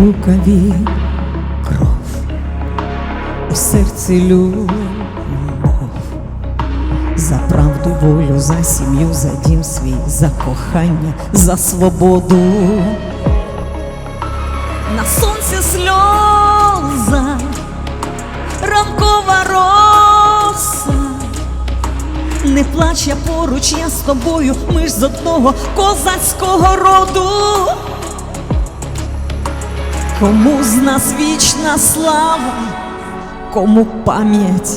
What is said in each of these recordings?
рукаві кров, у серці любов, за правду, волю, за сім'ю, за дім свій, за кохання, за свободу. На сонці сльоза, ранкова роса. Не плач я поруч, я з тобою, ми ж з одного козацького роду. Кому з нас вічна слава, кому пам'ять,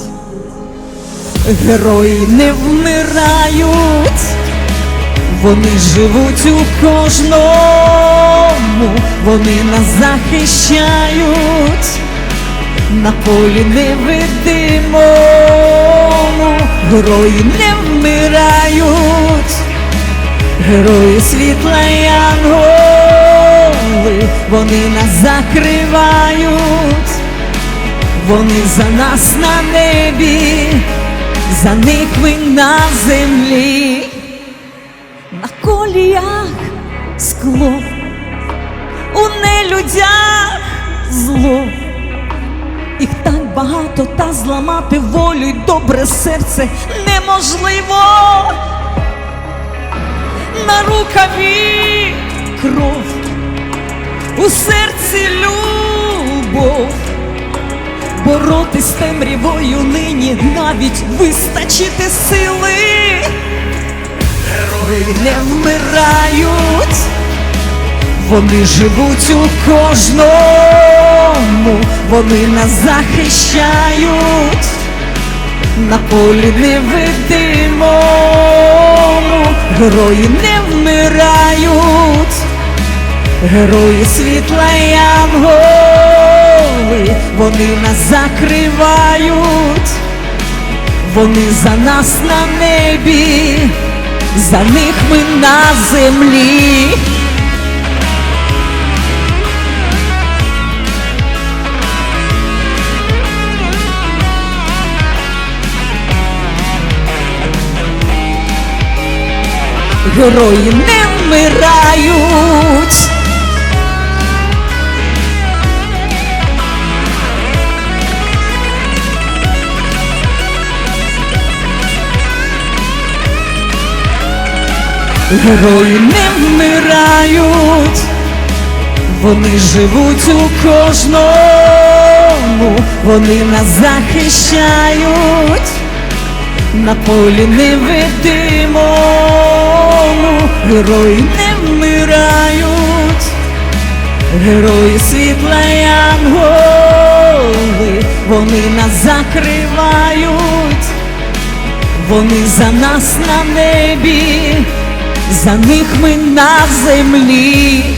герої не вмирають, вони живуть у кожному, вони нас захищають. На полі невидимому, герої не вмирають, герої світла й янголи, вони нас закривають, вони за нас на небі, за них ми на землі, на коліях скло, у нелюдях зло. Їх так багато, та зламати волю й добре серце неможливо. На рукаві кров, у серці любов. Боротись з темрявою нині навіть вистачити сили. Герої не вмирають. Вони живуть у кожному, вони нас захищають на полі невидимому, герої не вмирають, герої світла янголи, вони нас закривають, вони за нас на небі, за них ми на землі. Герої не вмирають. Герої не вмирають, вони живуть у кожному, вони нас захищають. На полі невидимому, герої не вмирають, герої світла янголи, вони нас закривають, вони за нас на небі, за них ми на землі.